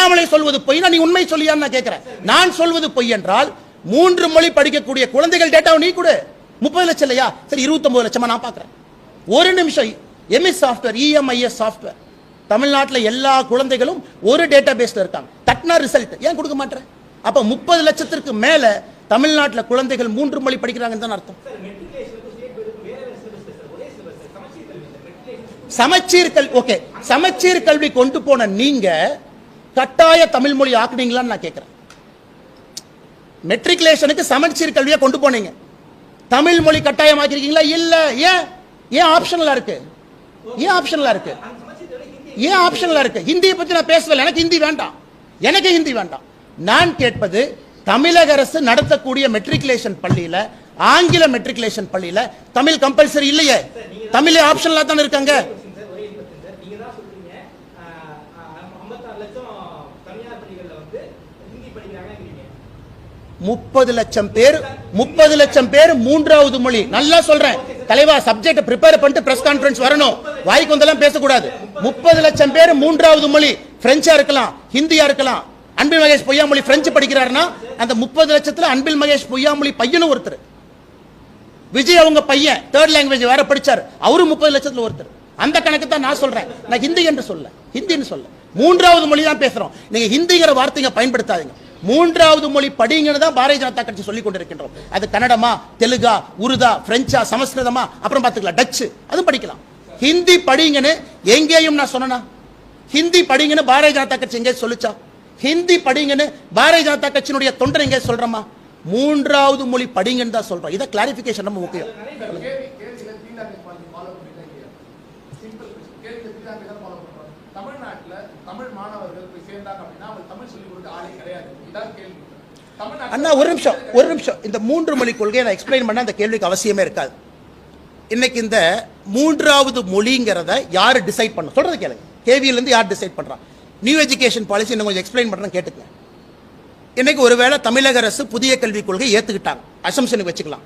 அண்ணாமலை சொல்வது பொய் நீ உண்மை சொல்லியான்னு நான் கேட்கிறேன். நான் சொல்வது பொய் என்றால் மூன்று மொழி படிக்கக்கூடிய குழந்தைகள் டேட்டாவை நீ கொடு. முப்பது லட்சம் இல்லையா? சரி இருபத்தொம்பது லட்சமா நான் பார்க்குறேன். ஒரு நிமிஷம் எம்எஸ் சாஃப்ட்வேர் இஎம்ஐஎஸ் சாஃப்ட்வேர் தமிழ்நாட்டில் எல்லா குழந்தைகளும் ஒரு டேட்டா பேஸில் இருக்காங்க. தட்னா ரிசல்ட் ஏன் கொடுக்க மாட்டேன் அப்போ முப்பது லட்சத்திற்கு மேல தமிழ்நாட்டில் குழந்தைகள் மூன்று மொழி படிக்கிறாங்கன்னு தான் அர்த்தம். சமச்சீர் கல்வி ஓகே சமச்சீர் கல்வி கொண்டு போன நீங்க கட்டாய தமிழ் மொழி ஆக்குனீங்களான்னு நான் கேட்கிறேன் மெட்ரிகுலேஷனுக்கு சமச்சீர் கல்வியை கொண்டு போனீங்க. தமிழ் மொழி கட்டாயமாக்கிருக்கீங்களா? இல்ல. ஏன்? ஏன் ஆப்ஷனலா இருக்கு? ஏன் ஆப்ஷனலா இருக்கு? ஏன் ஆப்ஷனலா இருக்கு? ஹிந்தியை பத்தி நான் பேசல எனக்கு ஹிந்தி வேண்டாம். எனக்கு ஹிந்தி வேண்டாம். நான் கேட்பது தமிழக அரசு நடத்தக்கூடிய மெட்ரிகுலேஷன் பள்ளியில ஆங்கில மெட்ரிகுலேஷன் பள்ளியில தமிழ் கம்பல்சரி இல்லையே. தமிழ் ஆப்ஷனலா தானே இருக்காங்க? சொல்றீங்க ஐம்பத்தாறு லட்சம் தனியார் பள்ளிகள்ல வந்து ஹிந்தி படிக்கிறாங்கிறீங்க முப்பது லட்சம் பேர் முப்பது லட்சம் பேர் மூன்றாவது மொழி. நல்லா சொல்றேன். தலைவா சப்ஜெக்ட் ப்ரிப்பேர் பண்ணிட்டு பிரஸ் கான்ஃபரன்ஸ் வரணும். வாய்க்கு வந்தெல்லாம் பேசக்கூடாது. முப்பது லட்சம். பேர் மூன்றாவது மொழி. பிரெஞ்சா இருக்கலாம் ஹிந்தியா இருக்கலாம். அன்பில் மகேஷ் பொய்யாமொழி பிரெஞ்சு படிக்கிறாருன்னா அந்த முப்பது லட்சத்துல அன்பில் மகேஷ் பொய்யாமொழி பையனும் ஒருத்தர். விஜய் அவங்க பையன் தேர்ட் லாங்குவேஜ் வேற படிச்சார். அவரும் முப்பது லட்சத்துல ஒருத்தர். அந்த கணக்கு தான் நான் சொல்றேன். நான் ஹிந்தி என்று சொல்ல. ஹிந்தின்னு சொல்ல. மூன்றாவது மொழி தான் பேசுறோம். நீங்க ஹிந்திங்கிற வார்த்தைங்க பயன்படுத்தாதீங்க. மூன்றாவது மொழி படிங்கன்னு தான் பாரதிய ஜனதா கட்சி சொல்லிக் கொண்டிருக்கின்றோம். அது கன்னடமா தெலுங்கா உருதா பிரெஞ்சா சமஸ்கிருதமா அப்புறம் பார்த்துக்கலாம். டச்சு. அதுவும் படிக்கலாம். ஹிந்தி படிங்கன்னு எங்கேயும் நான் சொன்னா ஹிந்தி படிங்கன்னு பாரதிய ஜனதா கட்சி எங்கே சொல்லிச்சா? ஹிந்தி படிங்கன்னு பாரதிய ஜனதா கட்சியினுடைய தொண்டர் எங்கே சொல்றோமா? மூன்றாவது மொழி படிங்கன்னு தான் சொல்றோம். இதை கிளாரிபிகேஷன் ரொம்ப முக்கியம் கேள்வி கேள்வியில தீண்டாமை பாலிசி ஃபாலோ பண்ணிருக்கீங்க சிம்பிள் கேள்வி தீண்டாமை தான் ஃபாலோ பண்ணுறோம் தமிழ்நாட்டில் தமிழ் மாணவர்கள் போய் சேர்ந்தாங்க அப்படின்னா அவங்க தமிழ் சொல்லிக் கொடுக்க ஆளே கிடையாது. இதான் கேள்வி. அண்ணா ஒரு நிமிஷம் ஒரு நிமிஷம். இந்த மூன்று மொழி கொள்கையை நான் எக்ஸ்பிளைன் பண்ண அந்த கேள்விக்கு அவசியமே இருக்காது. இன்னைக்கு இந்த மூன்றாவது மொழிங்கிறத யார் டிசைட் பண்ண சொல்றது கேளுங்க. கேவியிலேருந்து யார் டிசைட் பண்ணுறான் நியூ எஜுகேஷன் பாலிசி இன்னும் கொஞ்சம் எக்ஸ்பிளைன் பண்ணுறேன் கேட்டுக்கங்க. இன்னைக்கு ஒருவேளை தமிழக அரசு புதிய கல்விக் கொள்கை ஏற்றுக்கிட்டாங்க அசம்ஷனுக்கு வச்சுக்கலாம்.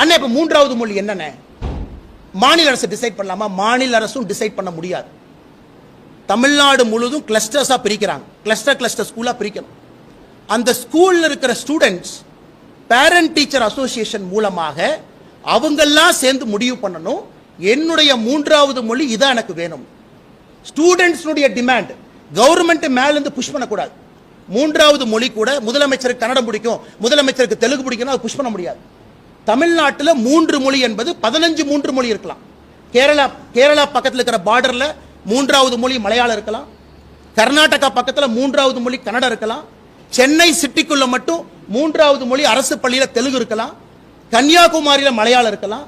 அண்ணா இப்போ மூன்றாவது மொழி என்னென்ன மாநில அரசு டிசைட் பண்ணலாமா? மாநில அரசும் டிசைட் பண்ண முடியாது. தமிழ்நாடு முழுதும் கிளஸ்டர்ஸாக பிரிக்கிறாங்க. கிளஸ்டர் கிளஸ்டர் ஸ்கூலாக பிரிக்கணும். அந்த ஸ்கூலில் இருக்கிற ஸ்டூடெண்ட்ஸ் பேரண்ட் டீச்சர் அசோசியேஷன் மூலமாக அவங்கெல்லாம் சேர்ந்து முடிவு பண்ணணும். என்னுடைய மூன்றாவது மொழி இதான் எனக்கு வேணும். ஸ்டூடெண்ட்ஸ்னுடைய டிமாண்ட் கவர்மெண்ட் மேலேருந்து புஷ் பண்ணக்கூடாது. மூன்றாவது மொழி கூட முதலமைச்சருக்கு கன்னடம் பிடிக்கும் முதலமைச்சருக்கு தெலுங்கு பிடிக்கும்னா அது புஷ் பண்ண முடியாது. தமிழ்நாட்டில் மூன்று மொழி என்பது பதினஞ்சு மூன்று மொழி இருக்கலாம். கேரளா கேரளா பக்கத்தில் இருக்கிற பார்டரில் மூன்றாவது மொழி மலையாளம் இருக்கலாம். கர்நாடகா பக்கத்தில் மூன்றாவது மொழி கன்னடம் இருக்கலாம். சென்னை சிட்டிக்குள்ள மட்டும் மூன்றாவது மொழி அரசு பள்ளியில் தெலுங்கு இருக்கலாம். கன்னியாகுமரியில் மலையாளம் இருக்கலாம்.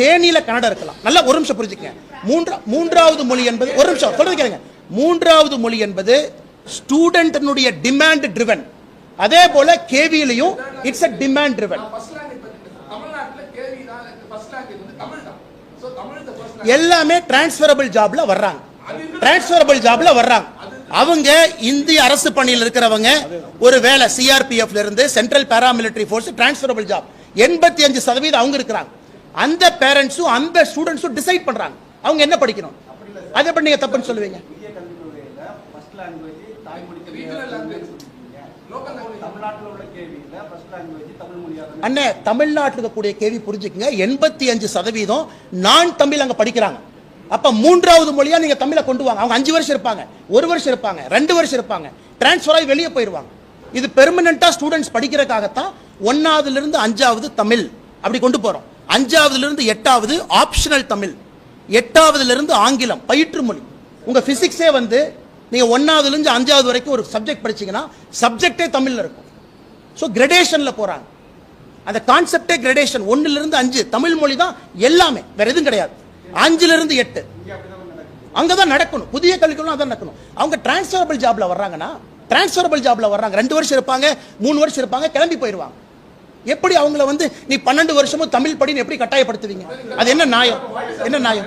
தேனியில் கன்னடம் இருக்கலாம். நல்லா ஒரு நிமிஷம் புரிஞ்சுக்கங்க. மூன்றா மூன்றாவது மொழி என்பது ஒரு நிமிஷம் சொல்றது கேளுங்க. மூன்றாவது மொழி என்பது ஸ்டூடெண்ட்னுடைய டிமாண்ட் ட்ரிவன் அதே போல கேவியிலையும் it's a demand driven first language பத்தி பேசுறோம். தமிழ்நாட்டுல கேள்வி தான் ஃபர்ஸ்ட் லாங்குவேஜ் வந்து தமிழ் தான் சோ தமிழ் தான் ஃபர்ஸ்ட் எல்லாமே டிரான்ஸ்ஃபரபிள் ஜாப்ல வர்றாங்க. டிரான்ஸ்ஃபரபிள் ஜாப்ல வர்றாங்க. அவங்க இந்திய அரசு பணியில் இருக்கிறவங்க ஒரு வேலை சிஆர்பிஎஃப்ல இருந்து central paramilitary force transferable job எண்பத்தி அஞ்சு சதவீதம் அவங்க இருக்கிறாங்க. அந்த பேரண்ட்ஸும் அந்த ஸ்டூடெண்ட்ஸும் டிசைட் பண்றாங்க. அவங்க என்ன படிக்கணும்? அதை எப்படி நீங்க தப்புன்னு சொல்லுவீங்க. தமிழ்நாட்டில் உள்ள கேள்வியில ஃபர்ஸ்ட் லாங்குவேஜ் அண்ணே தமிழ்நாட்டில் இருக்கக்கூடிய கேள்வி புரிஞ்சுக்கங்க. எண்பத்தி அஞ்சு சதவீதம் நான் தமிழ் அங்க படிக்கிறாங்க. அப்ப மூன்றாவது மொழியா நீங்க தமிழை கொண்டு வாங்க. அவங்க அஞ்சு வருஷம் இருப்பாங்க ஒரு வருஷம் இருப்பாங்க ரெண்டு வருஷம் இருப்பாங்க. டிரான்ஸ்ஃபர் ஆகி வெளியே போயிருவாங்க இது பெர்மனண்டா ஸ்டூடெண்ட்ஸ் படிக்கிறதுக்காகத்தான் ஒன்னாவதுல இருந்து அஞ்சாவது தமிழ் அப்படி கொண்டு போறோம். அஞ்சாவதுல இருந்து எட்டாவது ஆப்ஷனல் தமிழ். எட்டாவதுல இருந்து ஆங்கிலம் பயிற்று மொழி உங்க பிசிக்ஸே வந்து நீங்க ஒன்னாவதுல இருந்து அஞ்சாவது வரைக்கும் ஒரு சப்ஜெக்ட் படிச்சீங்கன்னா சப்ஜெக்டே தமிழ்ல இருக்கும். ஸோ கிரடேஷன்ல போறாங்க. அந்த கான்செப்டே கிரடேஷன் ஒன்னுல இருந்து அஞ்சு. தமிழ் மொழி தான் எல்லாமே. வேற எதுவும் கிடையாது. அஞ்சுல இருந்து எட்டு. அங்கதான் நடக்கணும். புதிய கல்விகளும் அதான் நடக்கணும். அவங்க டிரான்ஸ்ஃபரபிள் ஜாப்ல வர்றாங்கன்னா டிரான்ஸ்ஃபரபிள் ஜாப்ல வர்றாங்க. ரெண்டு வருஷம் இருப்பாங்க மூணு வருஷம் இருப்பாங்க கிளம்பி போயிடுவாங்க. எப்படி அவங்கள வந்து நீ பன்னெண்டு வருஷமும் தமிழ் படின்னு எப்படி கட்டாயப்படுத்துவீங்க? அது என்ன நியாயம்? என்ன நியாயம்?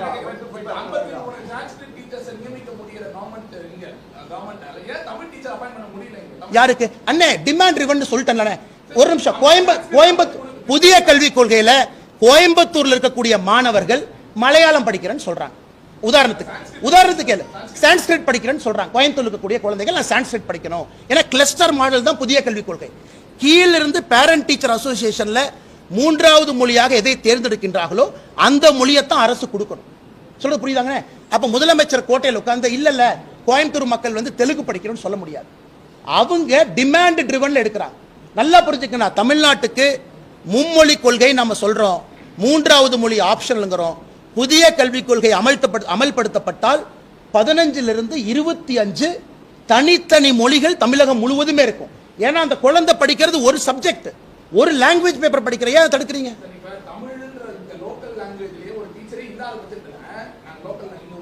யாருக்கு? அண்ணே டிமாண்ட் ரிவன் சொல்லிட்டேன் ஒரு நிமிஷம். கோயம்பு கோயம்புத்தூர் புதிய கல்விக் கொள்கையில கோயம்புத்தூர்ல இருக்கக்கூடிய மாணவர்கள் மலையாளம் படிக்கிறேன்னு சொல்றாங்க. உதாரணத்துக்கு உதாரணத்துக்கு இல்லை சான்ஸ்கிரிட் படிக்கிறேன்னு சொல்றாங்க. கோயம்புத்தூர் இருக்கக்கூடிய குழந்தைகள் நான் சான்ஸ்கிரிட் படிக்கணும். ஏன்னா கிளஸ்டர் மாடல் தான் புதிய கல்விக் கொள்கை. கீழிருந்து பேரண்ட் டீச்சர் அசோசியேஷன்ல மூன்றாவது மொழியாக எதை தேர்ந்தெடுக்கின்றார்களோ அந்த மொழியைத்தான் அரசு கொடுக்கணும். சொல்றது புரியுதாங்க அப்ப முதலமைச்சர் கோட்டையில் உட்கார்ந்து இல்ல இல்ல கோயம்புத்தூர் மக்கள் வந்து தெலுங்கு படிக்கணும்னு சொல்ல முடியாது. அவங்க டிமாண்ட் ட்ரிவன்ல எடுக்கிறாங்க. நல்லா புரிஞ்சுக்கணும். தமிழ்நாட்டுக்கு மும்மொழி கொள்கை நம்ம சொல்கிறோம் மூன்றாவது மொழி ஆப்ஷனுங்கிறோம் புதிய கல்விக் கொள்கை அமல்த்தப்பட் அமல்படுத்தப்பட்டால் பதினஞ்சிலிருந்து இருபத்தி அஞ்சு தனித்தனி மொழிகள் தமிழகம் முழுவதுமே இருக்கும். ஏன்னா அந்த குழந்தை படிக்கிறது ஒரு சப்ஜெக்ட் ஒரு லாங்குவேஜ் பேப்பர் படிக்கிற ஏன் அதை தடுக்கிறீங்க?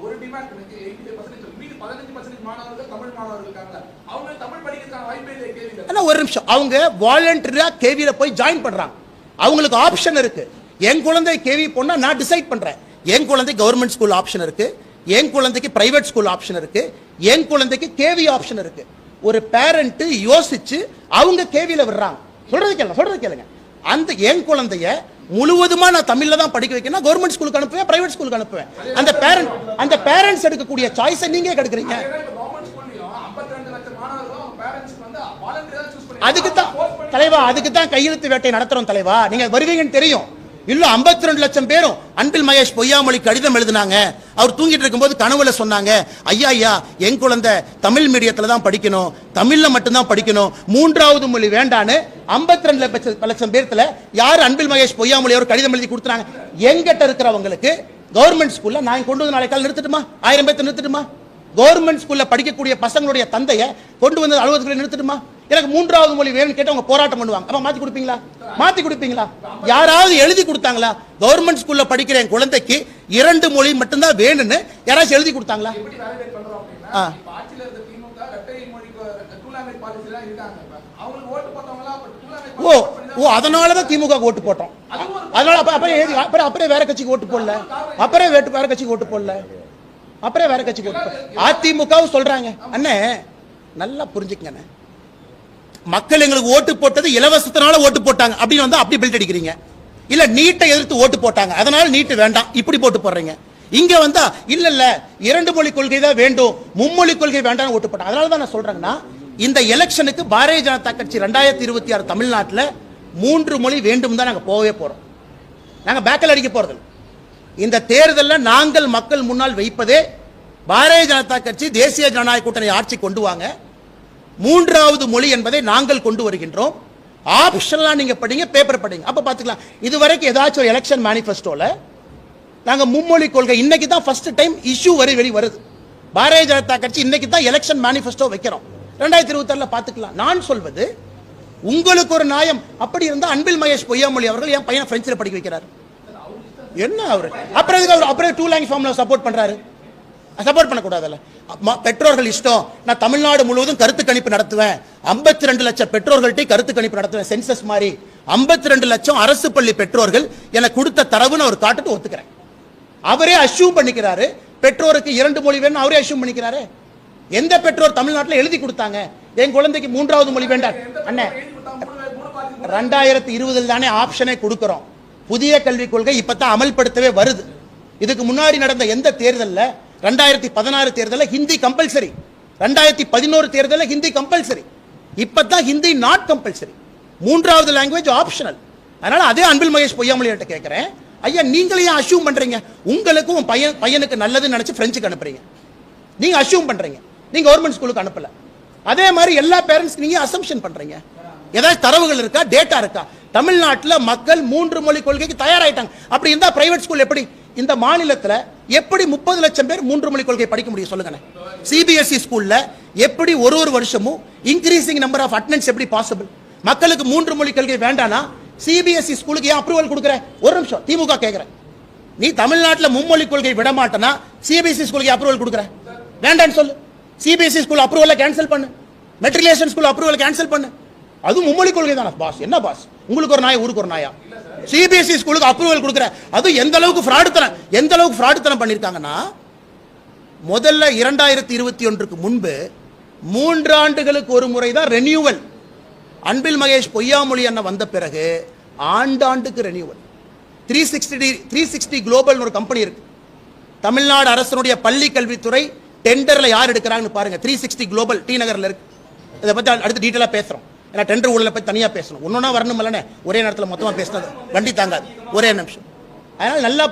ஒரு டிமாண்ட் மாணவர்கள் தமிழ் மாணவர்கள் இருக்காங்க. ஆனா ஒரு நிமிஷம். அவங்க வாலண்டரியா கேவியில போய் ஜாயின் பண்றாங்க. அவங்களுக்கு ஆப்ஷன் இருக்கு. என் குழந்தை கேவி போனா நான் டிசைட் பண்றேன். என் குழந்தை கவர்மெண்ட் ஸ்கூல் ஆப்ஷன் இருக்கு. என் குழந்தைக்கு பிரைவேட் ஸ்கூல் ஆப்ஷன் இருக்கு. என் குழந்தைக்கு கேவி ஆப்ஷன் இருக்கு. ஒரு பேரண்ட் யோசிச்சு அவங்க கேவியில விடுறாங்க. சொல்றது கேளுங்க சொல்றது கேளுங்க. அந்த என் குழந்தைய முழுவதுமா நான் தமிழ்ல தான் படிக்க வைக்கணும் கவர்மெண்ட் ஸ்கூலுக்கு அனுப்புவேன் பிரைவேட் ஸ்கூலுக்கு அனுப்புவேன். அந்த பேரண்ட் அந்த பேரண்ட்ஸ் எடுக்கக்கூடிய சாய்ஸை நீங்க கெடுக்குறீங்க. அதுக்கு தான் தலைவா அதுக்கு தான் கையெழுத்து வேட்டை நடத்துறோம் தலைவா. நீங்க வருவீங்கன்னு தெரியும். இல்ல 52 ரெண்டு லட்சம் பேரும் அன்பில் மகேஷ் பொய்யாமொழி கடிதம் எழுதினாங்க. அவர் தூங்கிட்டு இருக்கும்போது கனவுல சொன்னாங்க ஐயா ஐயா என் குழந்தை தமிழ் மீடியத்துல தான் படிக்கணும். தமிழில் மட்டும்தான் படிக்கணும். மூன்றாவது மொழி வேண்டான்னு 52 ரெண்டு லட்சம் லட்சம் பேர்த்துல யார் அன்பில் மகேஷ் பொய்யாமொழி அவர் கடிதம் எழுதி கொடுத்துறாங்க? எங்கிட்ட இருக்கிறவங்களுக்கு கவர்மெண்ட் ஸ்கூல்ல நான் கொண்டு வந்து நாளை கால் நிறுத்தட்டுமா? ஆயிரம் பேர்த்து நிறுத்தட்டுமா? கவர்மெண்ட் ஸ்கூல்ல படிக்கக்கூடிய பசங்களுடைய தந்தையை கொண்டு வந்து அலுவலகத்தில் நிறுத்தட்டுமா? எனக்கு மூன்றாவது மொழி வேணும்னு கேட்டு அவங்க போராட்டம் பண்ணுவாங்க. அப்ப மாத்தி கொடுப்பீங்களா? மாத்தி கொடுப்பீங்களா? யாராவது எழுதி கொடுத்தாங்களா? கவர்மெண்ட் ஸ்கூல்ல படிக்கிற என் குழந்தைக்கு இரண்டு மொழி மட்டும்தான் வேணும்னு யாராச்சும் எழுதி கொடுத்தாங்களா? ஆ. ஓ ஓ அதனால தான் திமுக ஓட்டு போட்டோம். அதனால அப்ப அப்புறம் ஏது அப்புறம் அப்புறம் வேற கட்சிக்கு ஓட்டு போடல. அப்புறம் வேட்டு வேற கட்சிக்கு ஓட்டு போடல. அப்புறம் வேற கட்சிக்கு ஓட்டு அதிமுகவும் சொல்றாங்க அண்ணே நல்லா புரிஞ்சுக்கங்க மக்கள் எங்களுக்கு ஓட்டு போட்டது இலவசத்தினால ஓட்டு போட்டாங்க. அப்படின்னு வந்து அப்படி பில்ட் அடிக்கிறீங்க. இல்ல நீட்டை எதிர்த்து ஓட்டு போட்டாங்க. அதனால நீட்டு வேண்டாம். இப்படி போட்டு போடுறீங்க. இங்க வந்தா இல்ல இல்ல இரண்டு மொழி கொள்கை தான் வேண்டும். மும்மொழி கொள்கை வேண்டாம் ஓட்டு போட்டாங்க. அதனால தான் நான் சொல்றேங்கன்னா இந்த எலெக்ஷனுக்கு பாரதிய ஜனதா கட்சி ரெண்டாயிரத்தி இருபத்தி ஆறு தமிழ்நாட்டில் மூன்று மொழி வேண்டும் தான் நாங்க போகவே போறோம். நாங்க பேக்கல் அடிக்க போறது இந்த தேர்தலில் நாங்கள் மக்கள் முன்னால் வைப்பதே பாரதிய ஜனதா கட்சி தேசிய ஜனநாயக கூட்டணி ஆட்சி கொண்டு வாங்க. மூன்றாவது மொழி என்பதை நாங்கள் கொண்டு வருகின்றோம். ஆப்ஷனலாக நீங்கள் படிங்க பேப்பர் படிங்க. பார்த்துக்கலாம் இது இதுவரைக்கும் ஏதாச்சும் ஒரு எலெக்ஷன் மேனிஃபெஸ்டோவில் நாங்கள் மும்மொழி கொள்கை இன்னைக்கு தான் ஃபர்ஸ்ட் டைம் இஷ்யூ வரி வெளி வருது. பாரதிய ஜனதா கட்சி இன்னைக்கு தான் எலெக்ஷன் மேனிஃபெஸ்டோ வைக்கிறோம். ரெண்டாயிரத்தி இருபத்தாறுல பார்த்துக்கலாம் நான் சொல்வது உங்களுக்கு ஒரு நியாயம். அப்படி இருந்தால் அன்பில் மகேஷ் பொய்யாமொழி அவர்கள் என் பையனை ஃப்ரெஞ்சில் படிக்க வைக்கிறார். என்ன அவர்? அப்புறம் அவர் அப்புறம் டூ லேங்குவேஜ் ஃபார்மில் சப்போர்ட் பண்ணுறாரு சப்போர்ட் பண்ணக்கூடாதுல்ல. பெற்றோர்கள் இஷ்டம். நான் தமிழ்நாடு முழுவதும் கருத்து கணிப்பு நடத்துவேன். 52 ரெண்டு லட்சம் பெற்றோர்கள்ட்டே கருத்து கணிப்பு நடத்துவேன். சென்சஸ் மாதிரி. 52 ரெண்டு லட்சம் அரசு பள்ளி பெற்றோர்கள் எனக்கு கொடுத்த தரவுன்னு அவர் காட்டுட்டு ஒத்துக்கிறேன். அவரே அஷ்யூம் பண்ணிக்கிறாரு. பெற்றோருக்கு இரண்டு மொழி வேணும் அவரே அஷ்யூம் பண்ணிக்கிறாரு. எந்த பெற்றோர் தமிழ்நாட்டில் எழுதி கொடுத்தாங்க? என் குழந்தைக்கு மூன்றாவது மொழி வேண்டாம் அண்ணே ரெண்டாயிரத்தி இருபதில் தானே ஆப்ஷனே கொடுக்குறோம். புதிய கல்விக் கொள்கை இப்பதான் அமல்படுத்தவே வருது. இதுக்கு முன்னாடி நடந்த எந்த தேர்தலில் ரெண்டாயிரத்தி பதினாறு தேர்தலில் ஹிந்தி கம்பல்சரி ரெண்டாயிரத்தி பதினோரு தேர்தலில் ஹிந்தி கம்பல்சரி இப்போ தான் ஹிந்தி நாட் கம்பல்சரி மூன்றாவது லாங்குவேஜ் ஆப்ஷனல் அதனால் அதே அன்பில் மகேஷ் பொய்யாமொழியிட்ட கேட்குறேன் ஐயா நீங்களே ஏன் அஷ்யூம் பண்ணுறீங்க உங்களுக்கும் உன் பையன் பையனுக்கு நல்லதுன்னு நினச்சி பிரெஞ்சுக்கு அனுப்புறீங்க. நீங்க அஷ்யூம் பண்றீங்க. நீங்க கவர்மெண்ட் ஸ்கூலுக்கு அனுப்பல. அதே மாதிரி எல்லா பேரண்ட்ஸ் நீங்க அசம்ஷன் பண்ணுறீங்க ஏதாவது தரவுகள் இருக்கா? டேட்டா இருக்கா? தமிழ்நாட்டுல மக்கள் மூன்று மொழி கொள்கைக்கு தயாராயிட்டாங்க. அப்படி இருந்தால் பிரைவேட் ஸ்கூல் எப்படி? இந்த மாநிலத்தில் எப்படி முப்பது லட்சம் பேர் மூன்று மொழி கொள்கை படிக்க முடியும் சொல்லுங்க சிபிஎஸ்இ ஸ்கூல்ல எப்படி ஒரு ஒரு வருஷமும் இன்க்ரீசிங் நம்பர் ஆஃப் அட்டனன்ஸ் எப்படி பாசிபிள் மக்களுக்கு மூன்று மொழி கொள்கை வேண்டானா? சிபிஎஸ்இ ஸ்கூலுக்கு ஏன் அப்ரூவல் கொடுக்குற? ஒரு நிமிஷம் திமுக கேக்குறேன். நீ தமிழ்நாட்டில் மும்மொழி கொள்கை விட மாட்டேனா சிபிஎஸ்இ ஸ்கூலுக்கு அப்ரூவல் கொடுக்குற? வேண்டான்னு சொல்லு. சிபிஎஸ்இ ஸ்கூல் அப்ரூவலை கேன்சல் பண்ணு. மெட்ரிகுலேஷன் ஸ்கூல் அப்ரூவல் கேன்சல் பண்ணு. அதுவும் மும்மொழி கொள்கை தானே பாஸ். என்ன பாஸ்? உங்களுக்கு ஒரு நாயா ஊருக்கு ஒரு நாயா? சிபிஎஸ்சி ஸ்கூலுக்கு அப்ரூவல் கொடுக்குற அதுவும் எந்த அளவுக்கு ஃப்ராடுத்தனம் எந்த அளவுக்கு ஃப்ராடுத்தனம் பண்ணியிருக்காங்கன்னா முதல்ல இரண்டாயிரத்தி இருபத்தி ஒன்றுக்கு முன்பு மூன்றாண்டுகளுக்கு ஒரு முறை தான் ரெனியூவல் அன்பில் மகேஷ் பொய்யாமொழி அண்ணன் வந்த பிறகு ஆண்டாண்டுக்கு renewal three sixty three sixty குளோபல்னு ஒரு கம்பெனி இருக்கு. தமிழ்நாடு அரசனுடைய பள்ளி கல்வித்துறை டெண்டரில் யார் எடுக்கிறாங்கன்னு பாருங்க. த்ரீ சிக்ஸ்டி குளோபல் டி நகரில் இருக்கு. இதை பற்றி அடுத்து டீட்டெயிலாக பேசுகிறோம் ஏன்னா டெண்டர் ஊழலை பத்தி தனியா பேசணும். ஒன்றுனா வரணும் இல்லைன்னு ஒரே நேரத்தில் மொத்தமா பேசினது. வண்டி தாங்காது. ஒரே நிமிஷம். அதனால நல்லா